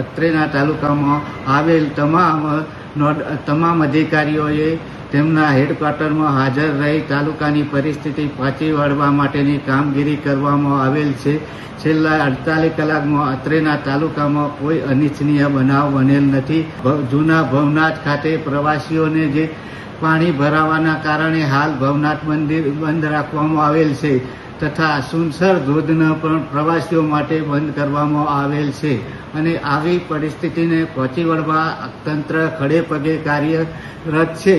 અત્રેના તાલુકામાં આવેલ તમામ તમામ અધિકારીઓએ તેમના હેડક્વાર્ટરમાં હાજર રહી તાલુકાની પરિસ્થિતિ પાછી વળવા માટેની કામગીરી કરવામાં આવેલ છે. છેલ્લા અડતાલીસ કલાકમાં અત્રેના તાલુકામાં કોઈ અનિચ્છનીય બનાવ બનેલ નથી. જૂના ભવનાથ ખાતે પ્રવાસીઓને જે પાણી ભરાવાના કારણે હાલ ભવનાથ મંદિર બંધ રાખવામાં આવેલ છે તથા સુનસર ધોધને પણ પ્રવાસીઓ માટે બંધ કરવામાં આવેલ છે અને આવી પરિસ્થિતિને પહોંચી વળવા તંત્ર ખડે પગે કાર્યરત છે.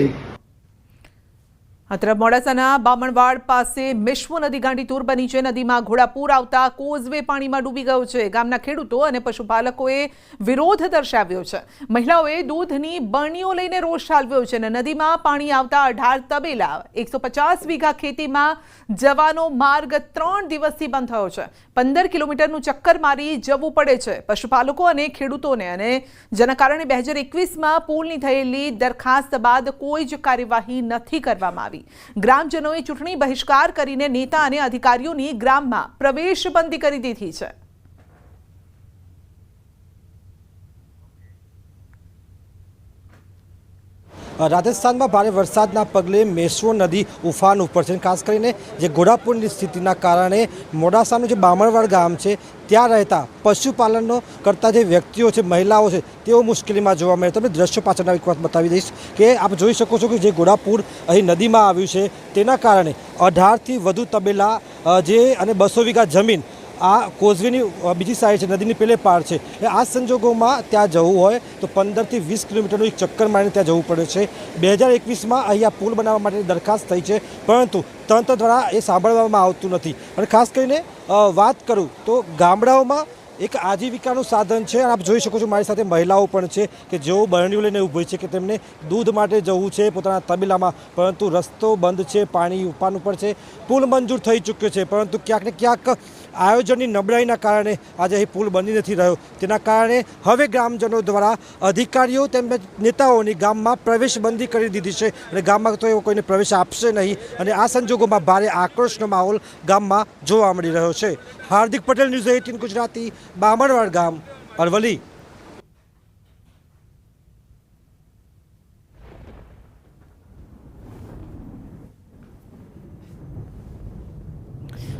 અત્રે મોડાસાના બામણવાડ પાસે મિશ્વ નદી ગાંડીતુર બની છે. નદીમાં ઘોડાપૂર આવતા કોઝવે પાણીમાં ડૂબી ગયો છે. ગામના ખેડૂતો અને પશુપાલકોએ વિરોધ દર્શાવ્યો છે. મહિલાઓએ દૂધની બરણીઓ લઈને રોષ ઠાલવ્યો છે અને નદીમાં પાણી આવતા અઢાર તબેલા, એકસો પચાસ વીઘા ખેતીમાં જવાનો માર્ગ ત્રણ દિવસથી બંધ થયો છે. પંદર કિલોમીટરનું ચક્કર મારી જવું પડે છે. પશુપાલકો અને ખેડૂતોને અને જેના કારણે બે હજાર એકવીસમાં પુલની થયેલી દરખાસ્ત બાદ કોઈ જ કાર્યવાહી નથી કરવામાં આવી. ગ્રામજનોએ ચૂંટણી બહિષ્કાર કરીને નેતા અને અધિકારીઓની ગ્રામમાં પ્રવેશબંધી કરી દીધી છે. રાજસ્થાનમાં ભારે વરસાદના પગલે મેશ્વો નદી ઉફાન ઉપર છે ખાસ કરીને જે ઘોડાપુરની સ્થિતિના કારણે મોડાસાનું જે બામણવાડ ગામ છે, ત્યાં રહેતા પશુપાલનનો કરતા જે વ્યક્તિઓ છે, મહિલાઓ છે, તેઓ મુશ્કેલીમાં જોવા મળે. તમને દ્રશ્યો પાછળના એક વાત બતાવી દઈશ કે આપ જોઈ શકો છો કે જે ઘોડાપુર અહીં નદીમાં આવ્યું છે, તેના કારણે અઢારથી વધુ તબેલા જે અને બસો વીઘા જમીન આ કોઝવેની બીજી સાઈડ છે, નદીની પેલે પાર છે. એ આ સંજોગોમાં ત્યાં જવું હોય તો પંદરથી વીસ કિલોમીટરનું એક ચક્કર મારીને ત્યાં જવું પડે છે. બે હજાર એકવીસમાં અહીંયા પુલ બનાવવા માટેની દરખાસ્ત થઈ છે, પરંતુ તંત્ર દ્વારા એ સાંભળવામાં આવતું નથી. અને ખાસ કરીને વાત કરું તો ગામડાઓમાં એક આજીવિકાનું સાધન છે અને આપ જોઈ શકો છો મારી સાથે મહિલાઓ પણ છે કે જેઓ બરણીઓ લઈને ઊભી છે કે તેમને દૂધ માટે જવું છે, પોતાના તબીલામાં. પરંતુ રસ્તો બંધ છે, પાણી ઉપાન ઉપર છે. પુલ મંજૂર થઈ ચૂક્યો છે, પરંતુ ક્યાંક ને ક્યાંક આયોજનની નબળાઈના કારણે આજે અહીં પુલ બની નથી રહ્યો. તેના કારણે હવે ગ્રામજનો દ્વારા અધિકારીઓ તેમજ નેતાઓની ગામમાં પ્રવેશબંધી કરી દીધી છે અને ગામમાં તો એવો કોઈને પ્રવેશ આપશે નહીં અને આ સંજોગોમાં ભારે આક્રોશનો માહોલ ગામમાં જોવા મળી રહ્યો છે. Hardik Patel, news eighteen Gujarati. બામણવાડ ગામ અરવલી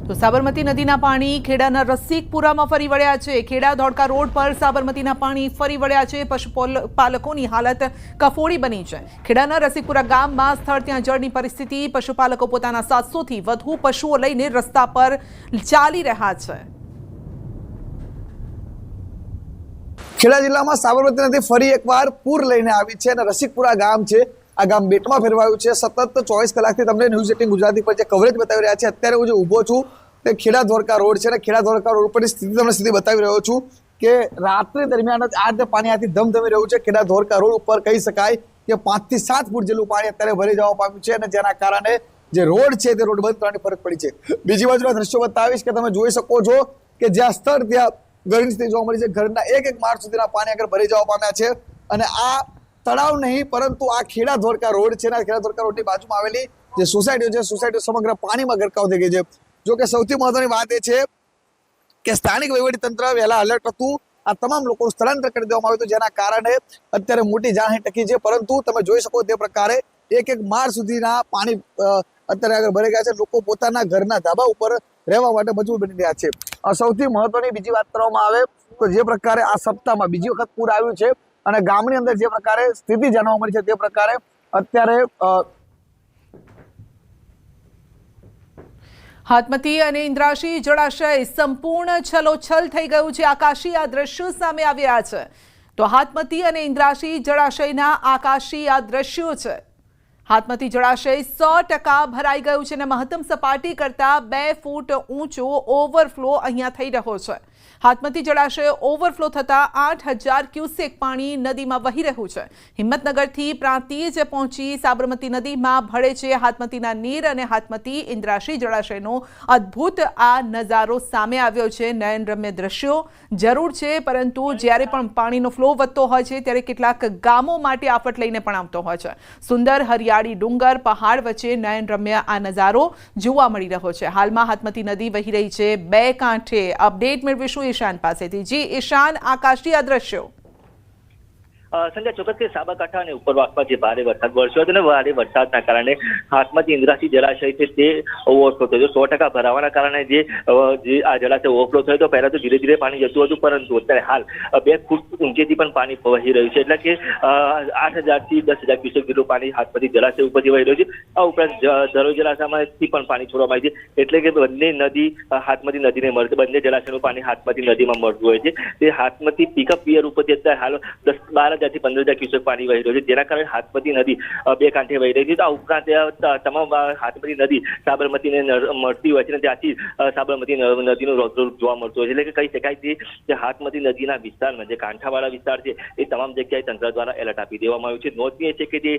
તો સાબરમતી નદીના પાણી ખેડાના રસિકપુરામાં ફરી વળ્યા છે. ખેડા ધોળકા રોડ પર સાબરમતીના પાણી ફરી વળ્યા છે. પશુ પાલકોની હાલત કફોડી બની છે. ખેડાના રસિકપુરા ગામમાં સ્થળ ત્યાં જળની પરિસ્થિતિ. પશુપાલકો પોતાના સાતસોથી વધુ પશુઓ લઈને રસ્તા પર ચાલી રહ્યા છે. ખેડા જિલ્લામાં સાબરમતી નદી ફરી એકવાર પૂર લઈને આવી છે અને રસિકપુરા ગામ છે. આ ગામ બેટમાં ફેરવાયું છે. સતત ચોવીસ કલાકથી તમને ન્યૂઝ એટીન ગુજરાતી પર જે કવરેજ બતાવી રહ્યા છે, અત્યારે હું જે ઊભો છું તે ખેડા દ્વારકા રોડ છે અને ખેડા દ્વારકા રોડ ઉપરની સ્થિતિ તમને સ્થિતિ બતાવી રહ્યો છું કે રાત્રિ દરમિયાન જ આ રીતે પાણી આથી ધમધમી રહ્યું છે, ખેડા દ્વારકા રોડ ઉપર કહી શકાય કે પાંચથી સાત ફૂટ જેટલું પાણી અત્યારે ભરી જવા પામ્યું છે અને જેના કારણે જે રોડ છે તે રોડ બંધ કરવાની ફરજ પડી છે. બીજી બાજુના દ્રશ્યો બતાવીશ કે તમે જોઈ શકો છો કે જ્યાં સ્થળ ત્યાં ગળની સ્થિતિ જોવા મળી છે. ઘરના એક એક માળ સુધીના પાણી આગળ ભરી જવા પામ્યા છે. અને આ તળાવ નહીં, પરંતુ આ ખેડા ધોળકા રોડ છે. ને ખેડા ધોળકા રોડની બાજુમાં આવેલી જે સોસાયટીઓ છે, સોસાયટીઓ સમગ્ર પાણીમાં ગરકાવ થઈ ગઈ છે. જો કે સૌથી મહત્વની વાત એ છે કે સ્થાનિક તંત્ર વહેલા અલર્ટ હતું. આ તમામ લોકોનું સ્થળાંતર કરી દેવામાં આવ્યું હતું, જેના કારણે અત્યારે મોટી જાણહાની ટકી છે. પરંતુ તમે જોઈ શકો તે પ્રકારે એક એક માળ સુધીના પાણી અત્યારે આગળ ભરાઈ ગયા છે. લોકો પોતાના ઘરના ધાબા ઉપર રહેવા માટે મજબૂર બની રહ્યા છે. સૌથી મહત્વની બીજી વાત કરવામાં આવે તો જે પ્રકારે આ સપ્તાહમાં બીજી વખત પૂર આવ્યું છે અને ગામની અંદર જે પ્રકારે સ્થિતિ જાણવા મળી છે તે પ્રકારે અત્યારે હાથમતી અને ઇન્દ્રાશી જળાશય સંપૂર્ણ છલોછલ થઈ ગયું છે. આકાશી આ દ્રશ્યો સામે આવ્યા છે. તો હાથમતી અને ઇન્દ્રાશી જળાશયના આકાશી આ દ્રશ્યો છે. હાથમતી જળાશય સો ટકા ભરાઈ ગયું છે અને મહત્તમ સપાટી કરતા બે ફૂટ ઊંચો ઓવરફ્લો અહીંયા થઈ રહ્યો છે. હાથમતી જળાશય ઓવરફ્લો થતા આઠ ક્યુસેક પાણી નદીમાં વહી રહ્યું છે. હિંમતનગરથી પ્રાંતિજ પહોંચી સાબરમતી નદીમાં ભળે છે હાથમતીના નીર અને હાથમતી ઇન્દ્રાશી જળાશયનો અદ્ભુત આ નજારો સામે આવ્યો છે. નયનરમ્ય દ્રશ્યો જરૂર છે, પરંતુ જ્યારે પણ પાણીનો ફ્લો વધતો હોય છે, ત્યારે કેટલાક ગામો માટે આફત લઈને પણ આવતો હોય છે. સુંદર હરિયાળી ડુંગર, પહાડ વચ્ચે નયનરમ્ય આ નજારો જોવા મળી રહ્યો છે. હાલમાં હાથમતી નદી વહી રહી છે. બે કાંઠે અપડેટ મેળવીશું ઈશાન પાસેથી. જી ઈશાન આકાશી આ દ્રશ્યો સંજય ચોક્કસ કે સાબરકાંઠા અને ઉપરવાસમાં જે ભારે વરસાદ વરસ્યો હતો અને ભારે વરસાદના કારણે હાથમાંથી ઇન્દ્રાસી જળાશય છે તે ઓવરફ્લો થયો સો ટકા ભરાવાના કારણે જે આ જળાશય ઓવરફ્લો થયો તો પહેલા તો ધીરે ધીરે પાણી જતું હતું, પરંતુ અત્યારે હાલ બે ફૂટ ઊંચેથી પણ પાણી વહી રહ્યું છે. એટલે કે આઠ હજારથી દસ હજાર ક્યુસેક જેટલું પાણી હાથમાંથી જળાશય ઉપરથી વહી રહ્યું છે. આ ઉપરાંત ધરોઈ જળાશયમાંથી પણ પાણી છોડવામાં આવે છે. એટલે કે બંને નદી હાથમાંથી નદીને મળશે બંને જળાશયનું પાણી હાથમાંથી નદીમાં મળતું હોય છે. તે હાથમાંથી પિકઅપ પિયર ઉપરથી અત્યારે હાલ દસ બાર હજારથી પંદર હજાર ક્યુસેક પાણી વહી રહ્યું છે. જેના કારણે હાથમતી નદી બે કાંઠે વહી રહી છે. આ ઉપરાંત તમામ હાથમતી નદી સાબરમતીને મળતી હોય છે અને ત્યાંથી સાબરમતી નદીનું રૌદ્ર જોવા મળતું હોય છે. એટલે કે કહી શકાય કે હાથમતી નદીના વિસ્તારમાં જે કાંઠાવાળા વિસ્તાર છે, એ તમામ જગ્યાએ તંત્ર દ્વારા એલર્ટ આપી દેવામાં આવ્યું છે. નોંધનીય છે કે જે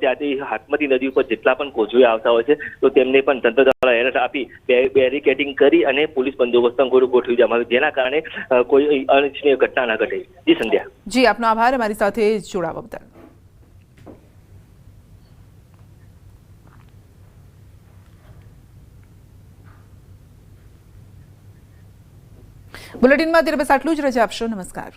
ત્યાંથી હાથમતી નદી ઉપર જેટલા પણ કોઝવે આવતા હોય છે, તો તેમને પણ તંત્ર દ્વારા એલર્ટ આપી બે- બેરિકેડિંગ કરી અને પોલીસ બંદોબસ્ત ગોઠવી દેવામાં આવ્યું. જેના કારણે કોઈ અનિચ્છનીય ઘટના ના ઘટે. જી સંધ્યા. જી, આપનો આભાર. અમારી સાથે જોડાવા બદલ. બુલેટિનમાં અત્યારે બસ આટલું જ. રજા આપશો. નમસ્કાર.